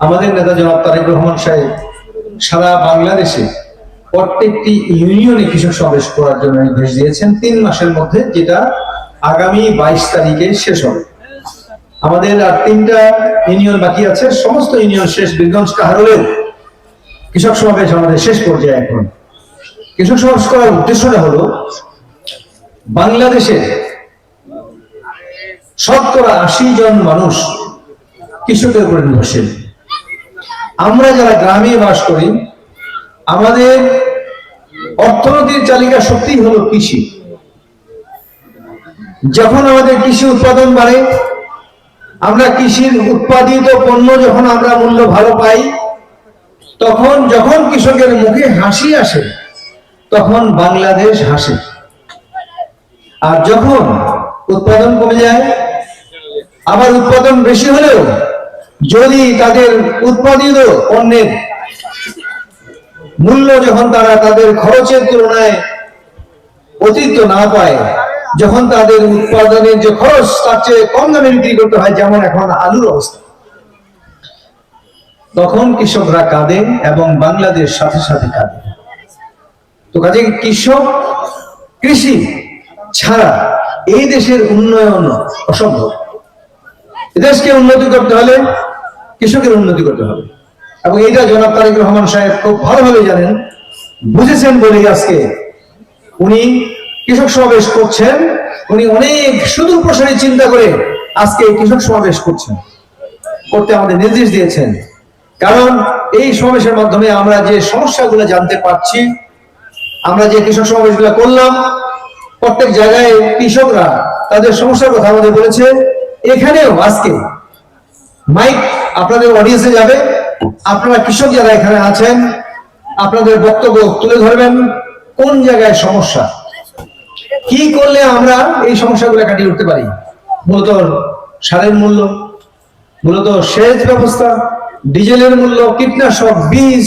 আমাদের নেতা জনাব তারেক রহমান সাহেব সারা বাংলাদেশে প্রত্যেকটি ইউনিয়নে কৃষক সমাবেশ করার জন্য নির্দেশ দিয়েছেন। তিন মাসের মধ্যে যেটা আগামী বাইশ তারিখে শেষ হবে। আমাদের আর তিনটা ইউনিয়ন বাকি আছে। সমস্ত ইউনিয়ন শেষ। বীরগঞ্জ কাহারলেও কৃষক সমাবেশ আমাদের শেষ পর্যায়ে এখন। কৃষক সমাবেশ করার উদ্দেশ্যটা হলো বাংলাদেশের শতকরা আশি জন মানুষ কৃষকের উপরে নির্ভরশীল। আমরা যারা গ্রামে বাস করি, আমাদের অর্থনীতির চালিকা শক্তি হলো কৃষি। যখন আমাদের কৃষি উৎপাদন বাড়ে, আমরা কৃষির উৎপাদিত পণ্য যখন আমরা মূল্য ভালো পাই, তখন যখন কৃষকের মুখে হাসি আসে, তখন বাংলাদেশ হাসে। আর যখন উৎপাদন কমে যায়, আবার উৎপাদন বেশি হলেও যদি তাদের উৎপাদিত পণ্যের মূল্য যখন তারা তাদের খরচের তুলনায় অতিরিক্ত না পায়, যখন তাদের উৎপাদনের যে খরচ, তার চেয়ে কম দামে বিক্রি করতে হয়, যেমন এখন আলুর অবস্থা, তখন কৃষকরা কাঁদে এবং বাংলাদেশ সাথে সাথে কাঁদে। তো কাজে কৃষক কৃষি ছাড়া এই দেশের উন্নয়ন অসম্ভব। দেশকে উন্নতি করতে হলে কৃষকের উন্নতি করতে হবে। এবং এইটা জনাব তারেক রহমান সাহেব খুব ভালোভাবে জানেন, বুঝেছেন বলেই আজকে উনি কৃষক সমাবেশ করছেন, উনি অনেক সুদূর প্রসারী চিন্তা করে আজকে কৃষক সমাবেশ করছেন, করতে আমাদের নির্দেশ দিয়েছেন। কারণ এই সমাবেশের মাধ্যমে আমরা যে সমস্যাগুলো জানতে পারছি, আমরা যে কৃষক সমাবেশগুলো করলাম, প্রত্যেক জায়গায় কৃষকরা তাদের সমস্যার কথা আমাদের বলেছে, এখানেও আজকে মাইক, আপনাদের অডিয়েন্সে যাবে। আপনারা কৃষক যারা এখানে আছেন, আপনাদের বক্তব্য তুলে ধরবেন। কোন জায়গায় সমস্যা? কি করলে আমরা এই সমস্যাগুলো কাটিয়ে উঠতে পারি? মূলত সারের মূল্য, মূলত সেচ ব্যবস্থা, ডিজেলের মূল্য, কীটনাশক, বীজ,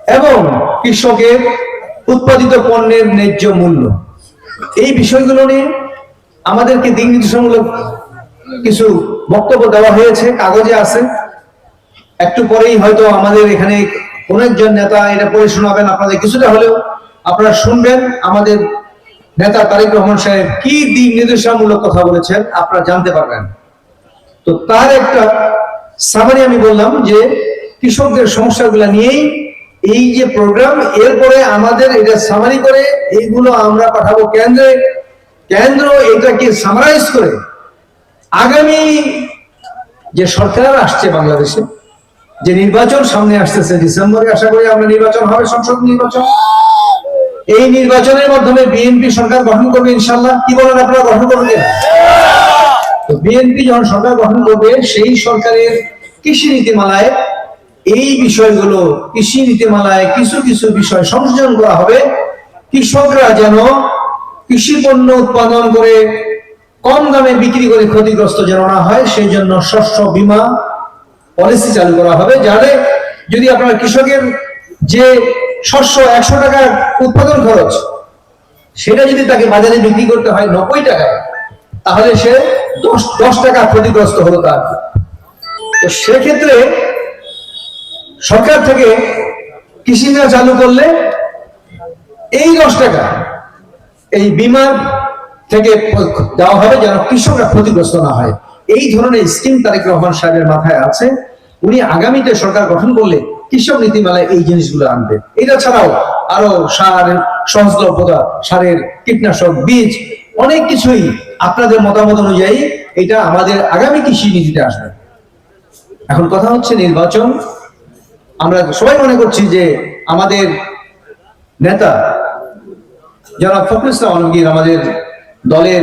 এবং কৃষকের উৎপাদিত পণ্যের ন্যায্য মূল্য। এই বিষয়গুলো নিয়ে আমাদেরকে দিক নির্দেশনমূলক কিছু বক্তব্য দেওয়া হয়েছে, কাগজে আছে। একটু পরেই হয়তো আমাদের এখানে কোন একজন নেতা এটা পড়ে শোনাবেন আপনাদের কিছুটা হলেও। আপনারা শুনবেন আমাদের নেতা তারেক রহমান সাহেব কি দিক নির্দেশনামূলক কথা বলেছেন, আপনারা জানতে পারবেন। তো তার একটা সামারি আমি বললাম যে, কৃষকদের সমস্যাগুলো নিয়েই এই যে প্রোগ্রাম এরপরে আমাদের এটা সামারি করে এইগুলো আমরা পাঠাবো কেন্দ্রে। কেন্দ্র এটাকে সামারাইজ করে আগামী যে সরকার আসছে বাংলাদেশে, যে নির্বাচন সামনে আসতেছে, ডিসেম্বরে আশা করি আমরা নির্বাচন হবে, সংসদ নির্বাচন। এই নির্বাচনের মাধ্যমে বিএনপি সরকার গঠন করবে ইনশাল্লাহ কি বলেন আপনারা, গঠন করবেন বিএনপি যখন সরকার গঠন করবে, সেই সরকারের কৃষি নীতিমালায় এই বিষয়গুলো, কৃষি নীতিমালায় কিছু কিছু বিষয় সংযোজন করা হবে। কৃষকরা যেন কৃষি পণ্য উৎপাদন করে কম দামে বিক্রি করে ক্ষতিগ্রস্ত যেন না হয়, সেই জন্য শস্য বীমা পলিসি চালু করা হবে, যাতে যদি আপনার কৃষকের যে শস্য একশো টাকার উৎপাদন খরচ, সেটা যদি তাকে বাজারে বিক্রি করতে হয় নব্বই টাকায়, তাহলে সে দশ দশ টাকা ক্ষতিগ্রস্ত হলো তার। তো সেক্ষেত্রে সরকার থেকে কৃষি চালু করলে এই দশ টাকা, এই বিমার থেকে দেওয়া হবে যেন কৃষকরা ক্ষতিগ্রস্ত না হয়। এই ধরনের স্কিম তারেক রহমান সাহেবের মাথায় আছে। উনি আগামীতে সরকার গঠন করলে কৃষক নীতিমালায় এই জিনিসগুলো আনবে। এটা ছাড়াও আরও সার, সহজলভ্যতা, সারের কীটনাশক, বীজ, অনেক কিছুই আপনাদের মতামত অনুযায়ী এটা আমাদের আগামী কৃষি নীতিতে আসবে। এখন কথা হচ্ছে নির্বাচন। আমরা সবাই মনে করছি যে আমাদের নেতা যারা ফখরুল ইসলাম আলমগীর আমাদের দলের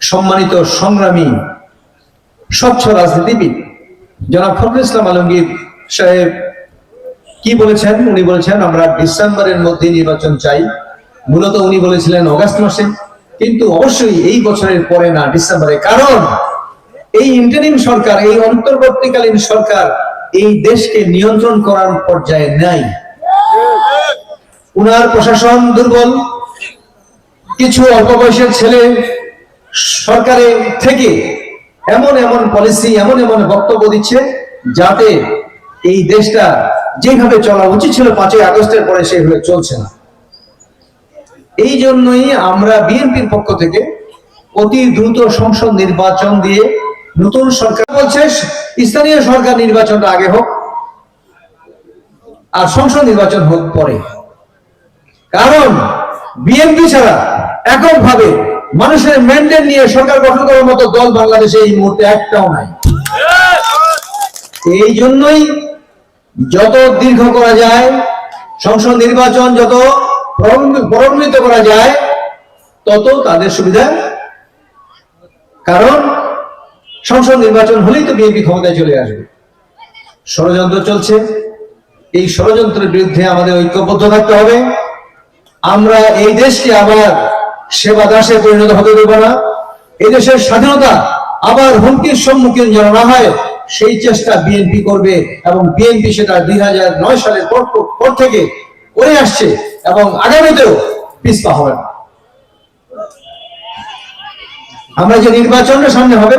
সম্মানিত সংগ্রামী স্বচ্ছ রাজনীতিবিদ জনাব ফখরুল ইসলাম আলমগীর সাহেব, কি বলেছেন? উনি বলেছেন, আমরা ডিসেম্বরের মধ্যে নির্বাচন চাই। মূলত উনি বলেছিলেন অগাস্ট মাসে। কিন্তু অবশ্যই এই বছরের পরে না, ডিসেম্বরে। কারণ এই ইন্টারিম সরকার, এই অন্তর্বর্তীকালীন সরকার এই দেশকে নিয়ন্ত্রণ করার পর্যায়ে নাই। উনার প্রশাসন দুর্বল কিছু অল্প বয়সের ছেলে সরকারের থেকে এমন এমন পলিসি এমন এমন বক্তব্য দিচ্ছে যাতে এই দেশটা যেভাবে চলা উচিত ছিল পাঁচই আগস্টের পরে সেভাবে চলছে না। এই জন্যই আমরা বিএনপির পক্ষ থেকে অতি দ্রুত সংসদ নির্বাচন দিয়ে নতুন সরকার বলছে, স্থানীয় সরকার নির্বাচনটা আগে হোক আর সংসদ নির্বাচন হোক পরে। কারণ বিএনপি ছাড়া এককভাবে মানুষের ম্যান্ডেট নিয়ে সরকার গঠন করার মতো দল বাংলাদেশে এই মুহূর্তে একটাও নাই। এই জন্যই যত দীর্ঘ করা যায়, সংসদ নির্বাচন যত প্রলম্বিত করা যায়, তত তাদের সুবিধা। কারণ সংসদ নির্বাচন হলেই তো বিএনপি ক্ষমতায় চলে আসবে। ষড়যন্ত্র চলছে। এই ষড়যন্ত্রের বিরুদ্ধে আমাদের ঐক্যবদ্ধ থাকতে হবে। আমরা এই দেশকে আবার সেবা দাসে পরিণত হতে দেব না। এই দেশের স্বাধীনতা আবার হুমকির সম্মুখীন যেন না হয়, সেই চেষ্টা বিএনপি করবে এবং বিএনপি সেটা দুই হাজার সালের পর থেকে করে আসছে এবং আগামীতেও পিছপা হবে না। আমরা যে নির্বাচনটা সামনে হবে,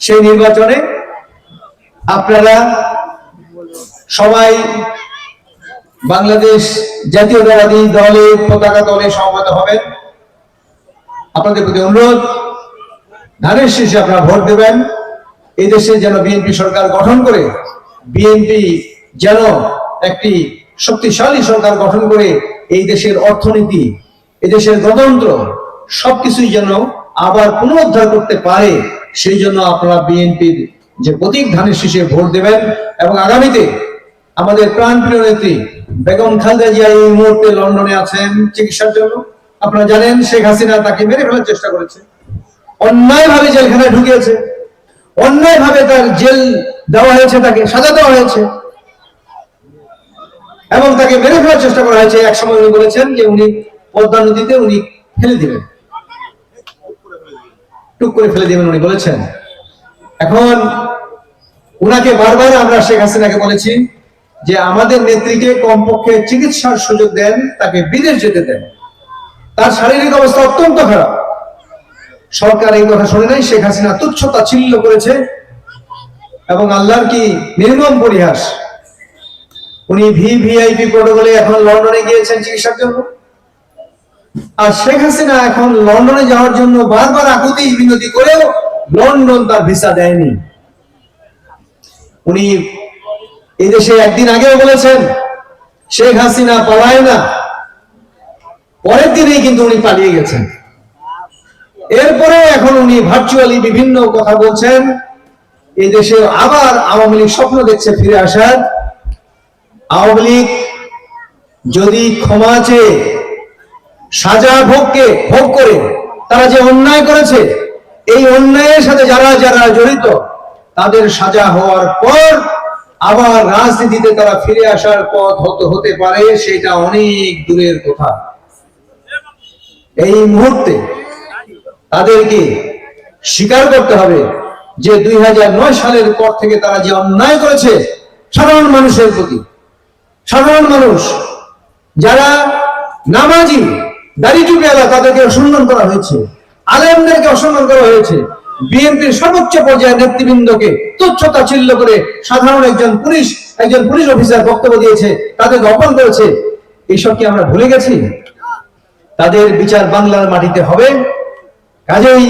সেই নির্বাচনে আপনারা সবাই বাংলাদেশ জাতীয়তাবাদী দলে, পতাকা দলে সমবেত হবেন। আপনাদের প্রতি অনুরোধ, ধানের শেষে আপনারা ভোট দেবেন। এই দেশে যেন বিএনপি সরকার গঠন করে, বিএনপি যেন একটি শক্তিশালী সরকার গঠন করে এই দেশের অর্থনীতি, এই দেশের গণতন্ত্র সবকিছুই যেন আবার পুনরুদ্ধার করতে পারে, সেই জন্য আপনারা বিএনপির যে প্রতীক, ধানের শীষে ভোট দেবেন। এবং আগামীতে আমাদের প্রাণপ্রিয় নেত্রী বেগম খালেদা জিয়া এই মুহূর্তে লন্ডনে আছেন চিকিৎসার জন্য। আপনারা জানেন শেখ হাসিনা তাকে মেরে ফেলার চেষ্টা করেছে। অন্যায় ভাবে জেলখানায় ঢুকিয়েছে। অন্যায় ভাবে তার জেল দেওয়া হয়েছে, তাকে সাজা দেওয়া হয়েছে। এবং তাকে মেরে ফেলার চেষ্টা করা হয়েছে। এক সময় উনি বলেছেন যে উনি পদ্মা নদীতে উনি ফেলে দিবেন। টুক করে ফেলে দিবেন উনি বলেছেন। এখন উনাকে বারবার আমরা শেখ হাসিনাকে বলেছি যে আমাদের নেত্রীকে কমপক্ষে চিকিৎসার সুযোগ দেন, তাকে বিদেশ যেতে দেন। তার শারীরিক অবস্থা অত্যন্ত খারাপ। সরকার এই কথা শুনে নাই, শেখ হাসিনা তুচ্ছতা ছিল্ল করেছে এবং আল্লাহর কি নির্মম পরিহাস? উনি ভি ভিআইপি প্রোটোকলে এখন লন্ডনে গিয়েছেন চিকিৎসার জন্য। আর শেখ হাসিনা এখন লন্ডনে যাওয়ার জন্য বারবার আকুতি, বিনতি করেও লন্ডন তার ভিসা দেয়নি। উনি এই দেশে একদিন আগেও বলেছেন, শেখ হাসিনা পালায় না। পরের দিনেই কিন্তু উনি পালিয়ে গেছেন। এরপরে এখন উনি ভার্চুয়ালি বিভিন্ন কথা বলছেন। এই দেশে আবার আওয়ামী লীগ স্বপ্ন দেখছে ফিরে আসার। আওয়ামী লীগ যদি ক্ষমা চেয়ে, সাজা ভোগকে ভোগ করে, তারা যে অন্যায় করেছে, এই অন্যায়ের সাথে যারা যারা জড়িত, তাদের সাজা হওয়ার পর আবার রাজনীতিতে তারা ফিরে আসার পথ হতে হতে পারে, সেটা অনেক দূরের কথা। এই মুহূর্তে তাদেরকে স্বীকার করতে হবে যে দুই হাজার নয় সালের পর থেকে তারা যে অন্যায় করেছে, সাধারণ মানুষের প্রতি, সাধারণ মানুষ, যারা নামাজি, দাড়ি টুপিওয়ালা তাদেরকে অসম্মান করা হয়েছে, আলেমদেরকে অসম্মান করা হয়েছে। বিএনপির সর্বোচ্চ পর্যায়ের নেতৃবৃন্দকে তুচ্ছতা চিল্ল করে সাধারণ একজন পুলিশ একজন পুলিশ অফিসার বক্তব্য দিয়েছে, তাদেরকে অপমান করেছে। এইসব কি আমরা ভুলে গেছি? তাদের বিচার বাংলার মাটিতে হবে। কাজেই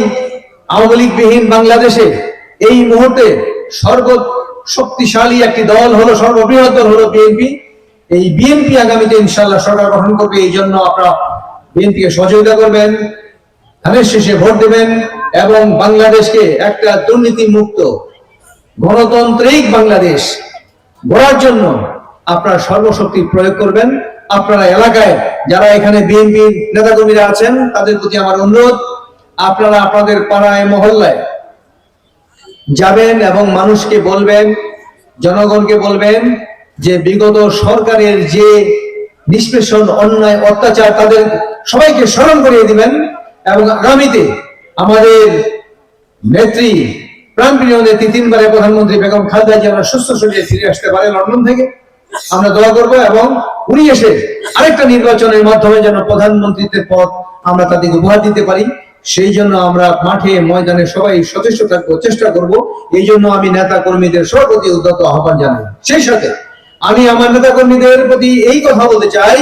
আওয়ামী লীগবিহীন বাংলাদেশে এই মুহূর্তে সর্ব শক্তিশালী একটি দল হলো, সর্ববৃহৎ দল হলো বিএনপি। এই বিএনপি আগামীতে ইনশাল্লাহ সরকার গঠন করবে, এই জন্য আপনারা বিএনপিকে সহযোগিতা করবেন। ধানের শেষে ভোট দেবেন। এবং বাংলাদেশকে একটা দুর্নীতি মুক্ত গণতান্ত্রিক বাংলাদেশ গড়ার জন্য আপনারা সর্বশক্তি প্রয়োগ করবেন। আপনারা এলাকায় যারা এখানে বিএনপি নেতাকর্মীরা আছেন, তাদের প্রতি আমার অনুরোধ, আপনারা আপনাদের পাড়ায়, মহল্লায় যাবেন এবং মানুষকে বলবেন, জনগণকে বলবেন যে বিগত সরকারের যে নিষ্পেষণ, অন্যায়, অত্যাচার, তাদের সবাইকে স্মরণ করিয়ে দিবেন এবং আগামীতে আমাদের নেত্রী প্রাণপ্রিয় নেত্রী, তিনবারের প্রধানমন্ত্রী বেগম খালেদা জিয়া আমরা সুস্থ শরীরে ফিরে আসতে পারে লন্ডন থেকে। আমরা দোয়া করব এবং উনি এসে আরেকটা নির্বাচনের মাধ্যমে যেন প্রধানমন্ত্রীত্বের পদ আমরা তাদেরকে উপহার দিতে পারি। সেই জন্য আমরা মাঠে, ময়দানে সবাই সচেষ্ট থাকব, চেষ্টা করব। এই জন্য আমি নেতা কর্মীদের সবার প্রতি উদ্যত আহ্বান জানাই। সেই সাথে আমি আমার নেতা কর্মীদের প্রতি এই কথা বলতে চাই,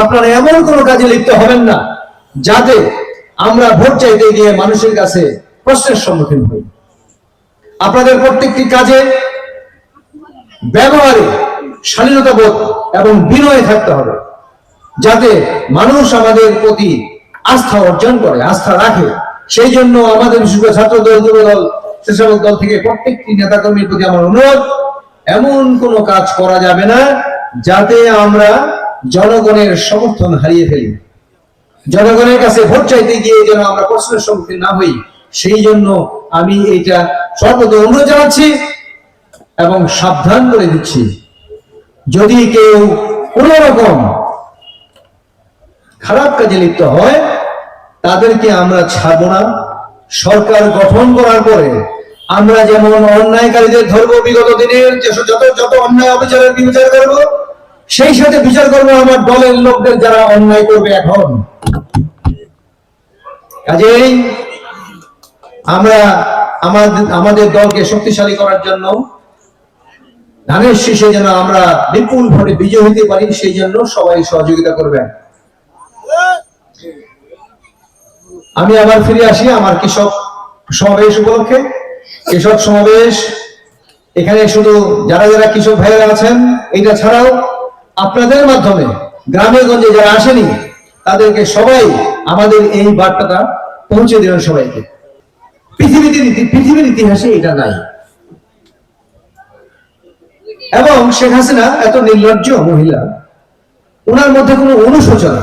আপনারা এমন কোনো কাজে লিপ্ত হবেন না যাতে আমরা ভোট চাইতে গিয়ে মানুষের কাছে প্রশ্নের সম্মুখীন হই। আপনাদের প্রত্যেকটি কাজে ব্যবহারে শালীনতা বোধ এবং বিনয়ে থাকতে হবে, যাতে মানুষ আমাদের প্রতি আস্থা অর্জন করে, আস্থা রাখে। সেই জন্য আমাদের বিশেষ ছাত্র দল, যুব দল, স্বেচ্ছাসেবক দল থেকে প্রত্যেকটি নেতাকর্মীর প্রতি আমার অনুরোধ, এমন কোনো কাজ করা যাবে না যাতে আমরা জনগণের সমর্থন হারিয়ে ফেলি। জনগণের কাছে ভোট চাইতে গিয়ে যেন আমরা প্রশ্নের সম্মুখীন না হই, সেই জন্য আমি এটা সর্বদা অনুরোধ জানাচ্ছি এবং সাবধান করে দিচ্ছি। যদি কেউ কোন রকম খারাপ কাজে লিপ্ত হয়, তাদেরকে আমরা ছাড়বো না। সরকার গঠন করার পরে আমরা যেমন অন্যায়কারীদের ধরবো, বিগত দিনের যত যত অন্যায় অবিচারের বিচার করব সেই সাথে বিচার করব আমার দলের লোকদের যারা অন্যায় করবে এখন। কাজেই আমরা আমাদের আমাদের দলকে শক্তিশালী করার জন্য, ধানের শীষে যেন আমরা বিপুল ভোটে বিজয় হতে পারি, সেই জন্য সবাই সহযোগিতা করবেন। আমি আবার ফিরে আসি আমার কৃষক সমাবেশ উপলক্ষে। কৃষক সমাবেশ, এখানে শুধু যারা যারা কৃষক ভাইয়েরা আছেন, এটা ছাড়াও আপনাদের মাধ্যমে গ্রামে গঞ্জে যারা আসেনি, তাদেরকে সবাই আমাদের এই বার্তাটা পৌঁছে দেবেন সবাইকে। পৃথিবীতে পৃথিবীর ইতিহাসে এটা নাই। এবং শেখ হাসিনা এত নির্লজ্জ মহিলা, ওনার মধ্যে কোনো অনুশোচনা,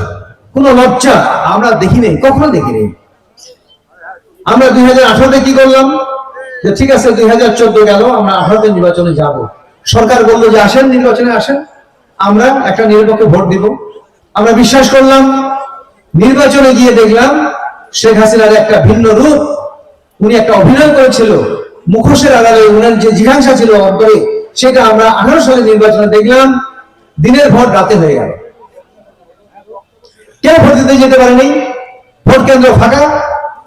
কোনো লজ্জা আমরা দেখি নেই, কখনো দেখি নেই। আমরা দুই হাজার আঠারোতে কি করলাম? যে ঠিক আছে, দুই হাজার চোদ্দ গেল, আমরা আঠারোতে নির্বাচনে যাব। সরকার বলল যে আসেন, নির্বাচনে আসেন। আমরা একটা নিরপেক্ষ ভোট দিব। আমরা বিশ্বাস করলাম, নির্বাচনে গিয়ে দেখলাম শেখ হাসিনার একটা ভিন্ন রূপ। উনি একটা অভিনয় করেছিল, মুখোশের আড়ালে উনার যে জিজ্ঞাসা ছিল অন্তরে, সেটা আমরা আঠারো সালে নির্বাচনে দেখলাম, দিনের ভোট রাতে হয়ে গেল। কেউ ভোট দিতে যেতে পারেনি। ভোট কেন্দ্র ফাঁকা,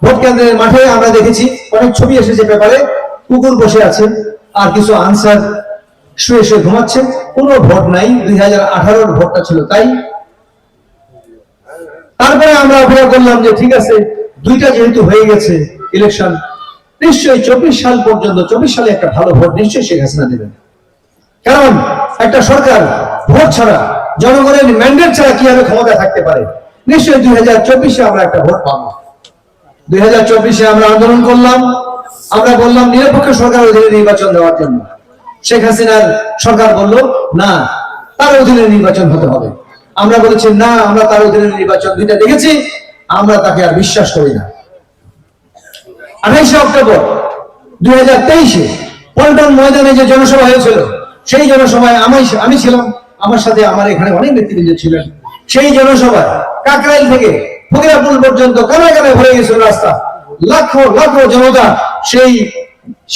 ভোট কেন্দ্রের মাঠে আমরা দেখেছি, অনেক ছবি এসেছে পেপারে, কুকুর বসে আছে আর কিছু আনসার শুয়ে শুয়ে ঘুমাচ্ছে। কোনো ভোট নাই, দুই হাজার আঠারোর ভোটটা ছিল তাই। তারপরে আমরা অপেক্ষা করলাম যে ঠিক আছে, দুইটা যেহেতু হয়ে গেছে ইলেকশন নিশ্চয়ই চব্বিশ সাল পর্যন্ত, চব্বিশ সালে একটা ভালো ভোট নিশ্চয়ই শেখ হাসিনা দেবেন। কারণ একটা সরকার ভোট ছাড়া, জনগণের ম্যান্ডেট ছাড়া কীভাবে ক্ষমতা থাকতে পারে? নিশ্চয়ই দুই হাজার চব্বিশে আমরা একটা ভোট পাবো। দুই হাজার চব্বিশে আমরা আন্দোলন করলাম, আমরা বললাম নিরপেক্ষ সরকার অধীনে নির্বাচন দেওয়ার জন্য। শেখ হাসিনার সরকার বলল, না, তার অধীনে নির্বাচন হতে হবে। আমরা বলেছি, না, আমরা তার অধীনে নির্বাচন দুইটা দেখেছি, আমরা তাকে আর বিশ্বাস করি না। আঠাইশে অক্টোবর দুই হাজার তেইশে পল্টন ময়দানে যে জনসভা হয়েছিল, সেই জনসভায় আমি আমি ছিলাম, আমার সাথে আমার এখানে অনেক নেতৃবৃন্দ ছিলেন। সেই জনসভায় কাকরাইল থেকে ফকিরাপুর পর্যন্ত কানায় কানায় ভরে গেছিল রাস্তা। লাখ লাখ জনতা সেই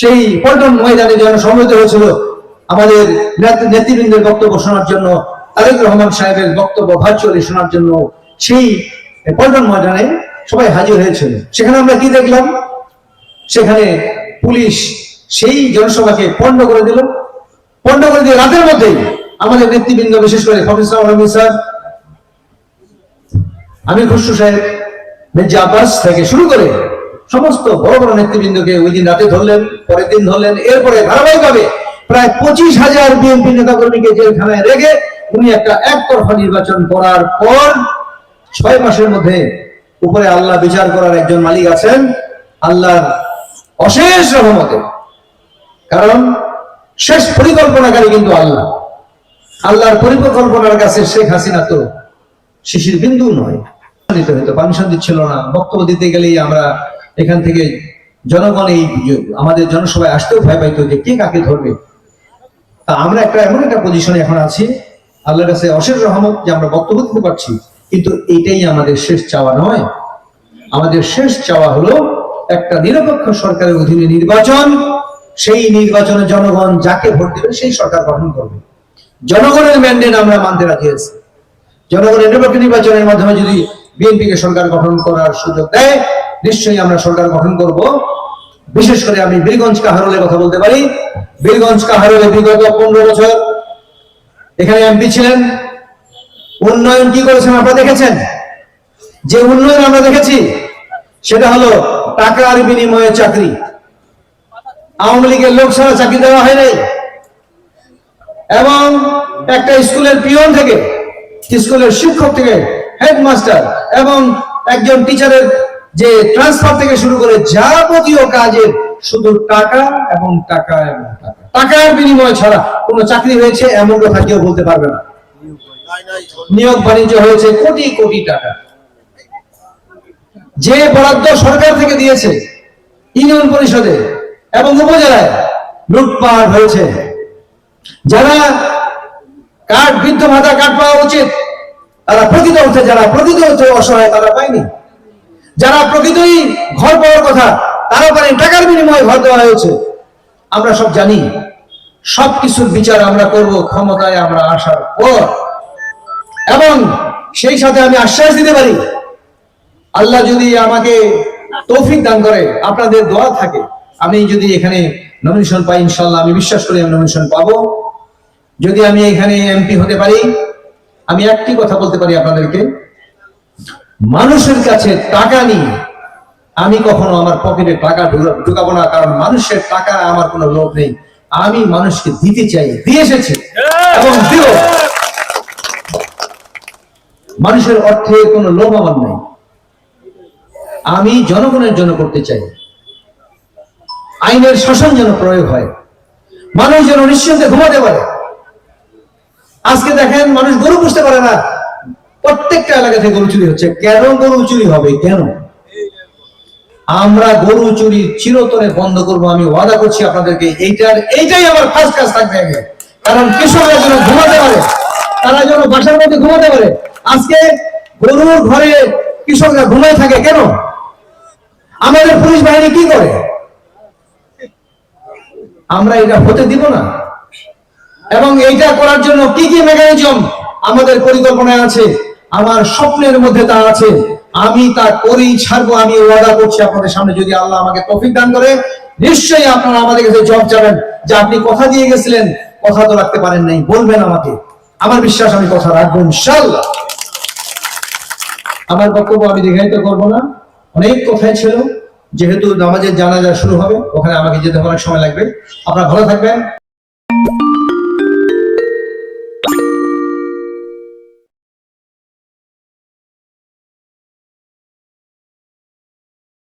সেই পল্টন ময়দানে যেন সমবেত হয়েছিল আমাদের নেতৃবৃন্দের বক্তব্য শোনার জন্য, তারেক রহমান সাহেবের বক্তব্য ভার্চুয়ালি শোনার জন্য সেই পল্টন ময়দানে সবাই হাজির হয়েছিল। সেখানে আমরা কি দেখলাম? সেখানে পুলিশ সেই জনসভাকে পণ্ড করে দিল। পণ্ড করে দিয়ে রাতের মধ্যেই আমাদের নেতৃবৃন্দ, বিশেষ করে প্রফেসর রহমান স্যার, আমির খুশরু সাহেব, মির্জা আব্বাস থেকে শুরু করে সমস্ত বড় বড় নেতৃবৃন্দকে ওই দিন রাতে ধরলেন, পরের দিন ধরলেন, এরপরে ধারাবাহিকভাবে প্রায় পঁচিশ হাজার বিএনপি নেতাকর্মীকে জেলখানায় রেখে উনি একটা একতরফা নির্বাচন করার পর ছয় মাসের মধ্যে উপরে আল্লাহ বিচার করার একজন মালিক আছেন, আল্লাহর অশেষ রহমতে। কারণ শেষ পরিকল্পনাকারী কিন্তু আল্লাহ। আল্লাহর পরিকল্পনার কাছে শেখ হাসিনা তো শিশির বিন্দু নয়। পারমিশন দিচ্ছিল না, বক্তব্য দিতে গেলেই আমরা এখান থেকে জনগণ এই আমাদের জনসভায় আসতেও ভয় পাইতো যে কে কাকে ধরবে। তা আমরা একটা এমন একটা পজিশনে এখন আছি। আল্লাহর কাছে অশেষ রহমত যে আমরা বক্তব্য দিতে পারছি, কিন্তু এইটাই আমাদের শেষ চাওয়া নয়। আমাদের শেষ চাওয়া হলো একটা নিরপেক্ষ সরকারের অধীনে নির্বাচন, সেই নির্বাচনে জনগণ যাকে ভোট দেবে সেই সরকার গঠন করবে। জনগণের ম্যান্ডেট আমরা মানতে রাজি আছি। জনগণের নিরপেক্ষ নির্বাচনের মাধ্যমে যদি বিএনপিকে সরকার গঠন করার সুযোগ দেয় নিশ্চয়ই আমরা সরকার গঠন করব। বিশেষ করে আমি বীরগঞ্জ কাহারোলের কথা বলতে পারি। বীরগঞ্জ কাহারোলে বিগত পনেরো বছর এখানে এমপি ছিলেন। উন্নয়ন কি করেছেন আপনারা দেখেছেন? যে উন্নয়ন আমরা দেখেছি, সেটা হলো টাকার বিনিময়ে চাকরি। আওয়ামী লীগের লোক ছাড়া চাকরি দেওয়া হয় নাই। এবং একটা স্কুলের পিয়ন থেকে, স্কুলের শিক্ষক থেকে হেডমাস্টার এবং একজন টিচারের যে ট্রান্সফার থেকে শুরু করে যাবতীয় কাজের শুধু টাকা এবং টাকা এবং টাকা। টাকার বিনিময় ছাড়া কোনো চাকরি হয়েছে এমন কথা কেউ বলতে পারবে না। নিয়োগ বাণিজ্য হয়েছে কোটি কোটি টাকা। যে বরাদ্দ সরকার থেকে দিয়েছে, ইউনিয়ন পরিষদে এবং উপজেলায় লুটপাট হয়েছে। যারা কার্ড, বৃদ্ধ ভাতা কার্ড পাওয়া উচিত, তারা প্রকৃত অর্থে, যারা প্রকৃত অর্থে অসহায়, তারা পায়নি। যারা প্রকৃতই ঘর পাওয়ার কথা তারা পারে টাকার বিনিময়ে ঘর দেওয়া হয়েছে। আমরা সব জানি সব কিছুর বিচার আমরা করব ক্ষমতায় আমরা আসার পর। এবং সেই সাথে আমি আশ্বাস দিতে পারি, আল্লাহ যদি আমাকে তৌফিক দান করে, আপনাদের দোয়া থাকে, আমি যদি এখানে নমিনেশন পাই ইনশাল্লাহ আমি বিশ্বাস করি আমি নমিনেশন পাবো। যদি আমি এখানে এমপি হতে পারি, আমি একটি কথা বলতে পারি আপনাদেরকে মানুষের কাছে টাকা নিয়ে আমি কখনো আমার পকেটে টাকা ঢুকাবো না কারণ মানুষের টাকা আমার কোনো লোভ নেই। আমি মানুষকে দিতে চাই দিয়ে এসেছি। এবং দিও। মানুষের অর্থে কোনো লোভ আমার নেই। আমি জনগণের জন্য করতে চাই। আইনের শাসন যেন প্রয়োগ হয়। মানুষ যেন নিশ্চিন্তে ঘুমাতে পারে। আজকে দেখেন মানুষ গরু পুষতে পারে না। প্রত্যেকটা এলাকা থেকে গরু চুরি হচ্ছে। কেন গরু চুরি হবে? কেন? আমরা গরু চুরি চিরতরে বন্ধ করব, আমি ওয়াদা করছি আপনাদেরকে, এইটার, এইটাই আমার ফার্স্ট কাজ থাকবে আগে। কারণ কৃষকরা যেন ঘুমাতে পারে, তারা যেন বাসার মধ্যে ঘুমাতে পারে। আজকে গরুর ঘরে কৃষকরা ঘুমায় থাকে কেন? আমাদের পুলিশ বাহিনী কি করে? আমরা এটা হতে দিব না। এবং এইটা করার জন্য কি কি মেকানিজম আমাদের পরিকল্পনায় আছে? আমার স্বপ্নের মধ্যে তা আছে। আমি তা করেই ছাড়বো, আমি ওয়াদা করছি আপনাদের সামনে। যদি আল্লাহ আমাকে তৌফিক দান করে, নিশ্চয়ই আপনারা আমাদের কাছে জব যাবেন যে আপনি কথা দিয়ে গেছিলেন, কথা তো রাখতে পারেন নাই, বলবেন আমাকে। আমার বিশ্বাস, আমি কথা রাখব ইনশাল্লাহ আমার বক্তব্য আমি দীর্ঘায়িত করব না। অনেক কথাই ছিল, যেহেতু নামাজের জানাজা শুরু হবে, ওখানে আমাকে যেতে অনেক সময় লাগবে। আপনারা ভালো থাকবেন।